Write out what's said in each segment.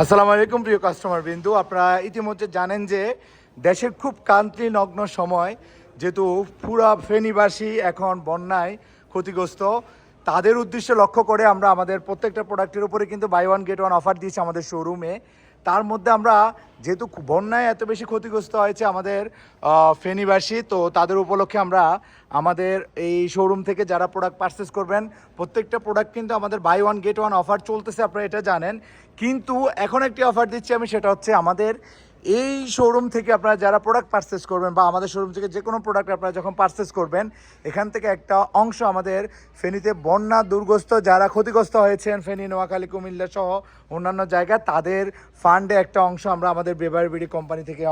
আসসালামু আলাইকুম প্রিয় কাস্টমার বিন্দু। আপনারা ইতিমধ্যে জানেন যে দেশের খুব কান্ত্রি নগ্ন সময়, যেহেতু পুরা ফেনীবাসী এখন বন্যায় ক্ষতিগ্রস্ত। তাদের উদ্দেশ্যে লক্ষ্য করে আমরা আমাদের প্রত্যেকটা প্রোডাক্টের উপরে কিন্তু buy one get one offer দিয়েছি আমাদের শোরুমে তার মধ্যে আমরা যেহেতু বন্যায় এত বেশি ক্ষতিগ্রস্ত হয়েছে আমাদের ফেনিবাসী, তো তাদের উপলক্ষে আমরা আমাদের এই শোরুম থেকে যারা প্রোডাক্ট পারচেস করবেন, প্রত্যেকটা প্রোডাক্ট কিন্তু আমাদের buy one get one offer চলতেছে, আপনারা এটা জানেন। কিন্তু এখন একটি অফার দিচ্ছি আমি, সেটা হচ্ছে আমাদের এই শোরুম থেকে আপনারা যারা প্রোডাক্ট পারচেস করবেন বা আমাদের শোরুম থেকে যে কোনো প্রোডাক্ট আপনারা যখন পারচেস করবেন, এখান থেকে একটা অংশ আমাদের ফেনীতে বন্যা দুর্গস্ত যারা ক্ষতিগ্রস্ত হয়েছেন, ফেনী, নোয়াখালী, কুমিল্লা সহ অন্যান্য জায়গা তাদের ফান্ডে একটা অংশ আমরা আমাদের বেবার বিডি কোম্পানি থেকে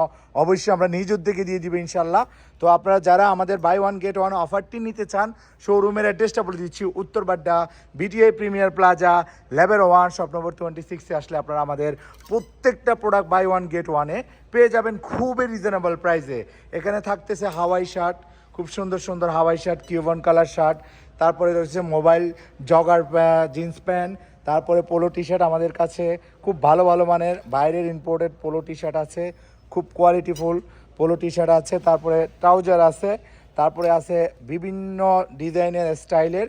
অবশ্যই আমরা নিজ উদ্যোগে দিয়ে দিবে ইনশাল্লাহ তো আপনারা যারা আমাদের বাই ওয়ান গেট ওয়ান অফারটি নিতে চান শোরুমের অ্যাড্রেসটা বলে দিচ্ছি Uttar Badda BTI premier plaza level one shop number twenty সিক্সে আসলে আপনারা আমাদের প্রত্যেকটা প্রোডাক্ট বাই ওয়ান গেট ওয়ানে পেয়ে যাবেন খুবই রিজনেবল প্রাইসে এখানে থাকতেছে হাওয়াই শার্ট খুব সুন্দর সুন্দর Hawaii shirt Cuban colour shirt তারপরে রয়েছে মোবাইল জগার জিন্স প্যান্ট তারপরে পোলো টি শার্ট আমাদের কাছে, খুব ভালো ভালো মানের, বাইরের ইম্পোর্টেড পোলো টি শার্ট আছে, খুব কোয়ালিটিফুল পোলো টি শার্ট আছে, তারপরে ট্রাউজার আছে, তারপরে আছে বিভিন্ন ডিজাইনের স্টাইলের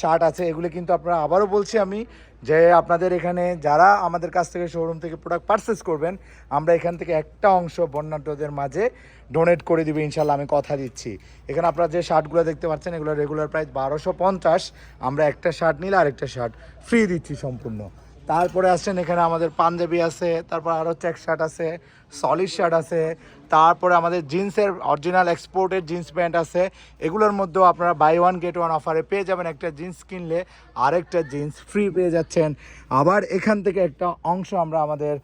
শার্ট আছে। এগুলো কিন্তু আপনারা আবারও বলছি আমি যে আপনাদের এখানে যারা আমাদের কাছ থেকে শোরুম থেকে প্রোডাক্ট পারচেস করবেন, আমরা এখান থেকে একটা অংশ বন্যাঢ্যদের মাঝে ডোনেট করে দিবে, ইনশাল্লাহ আমি কথা দিচ্ছি। এখানে আপনারা যে শার্টগুলো দেখতে পাচ্ছেন, এগুলো রেগুলার প্রাইস বারোশো পঞ্চাশ, আমরা একটা শার্ট নিলে আরেকটা শার্ট ফ্রি দিচ্ছি সম্পূর্ণ। তারপরে আসছেন এখানে আমাদের পাঞ্জাবি আছে, তারপর আরও চেক শার্ট আছে সলিড শার্ট আছে, তারপরে আমাদের জিন্সের অরিজিনাল এক্সপোর্টের জিন্স প্যান্ট আছে। এগুলোর মধ্যেও আপনারা বাই ওয়ান গেট ওয়ান অফারে পেয়ে যাবেন একটা জিন্স কিনলে আরেকটা জিন্স ফ্রি পেয়ে যাচ্ছেন। আবার এখান থেকে একটা অংশ আমরা আমাদের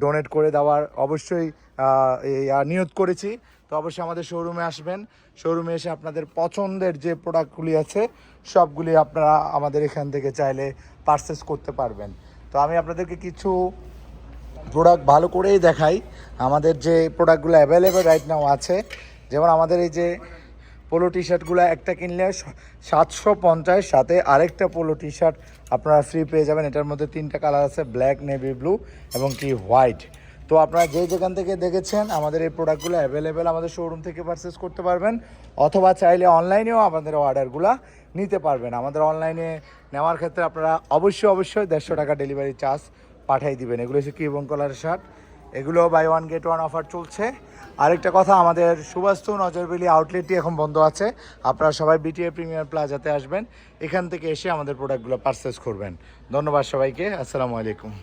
ডোনেট করে দেওয়ার অবশ্যই আহ, করেছি। তো অবশ্যই আমাদের শোরুমে আসবেন। শোরুমে এসে আপনাদের পছন্দের যে প্রোডাক্টগুলি আছে সবগুলি আপনারা আমাদের এখান থেকে চাইলে পারচেস করতে পারবেন। তো আমি আপনাদেরকে কিছু প্রোডাক্ট ভালো করেই দেখাই। আমাদের যে প্রোডাক্টগুলো অ্যাভেলেবেল রাইট নাও আছে যেমন আমাদের এই যে পোলো টি শার্টগুলো একটা কিনলে সাতশো পঞ্চাশ, সাথে আরেকটা পোলো টি শার্ট আপনারা ফ্রি পেয়ে যাবেন। এটার মধ্যে তিনটা কালার আছে ব্ল্যাক নেভি ব্লু এবং কি হোয়াইট তো আপনারা যে যেখান থেকে দেখেছেন, আমাদের এই প্রোডাক্টগুলো অ্যাভেলেবেল আমাদের শোরুম থেকে পারচেস করতে পারবেন, অথবা চাইলে অনলাইনেও আমাদের অর্ডারগুলো নিতে পারবেন। আমাদের অনলাইনে নেওয়ার ক্ষেত্রে আপনারা অবশ্যই অবশ্যই দেড়শো টাকা ডেলিভারি চার্জ পাঠিয়ে দিবেন। এগুলো হচ্ছে কিবন কলার শার্ট এগুলো buy one get one offer চলছে। আরেকটা কথা, আমাদের সুবাস্তু নজরবেলি আউটলেটটি এখন বন্ধ আছে। আপনারা সবাই বিটিএ প্রিমিয়ার প্লাজাতে আসবেন। এখান থেকে এসে আমাদের প্রোডাক্টগুলো পারচেস করবেন। ধন্যবাদ সবাইকে। আসসালামু আলাইকুম।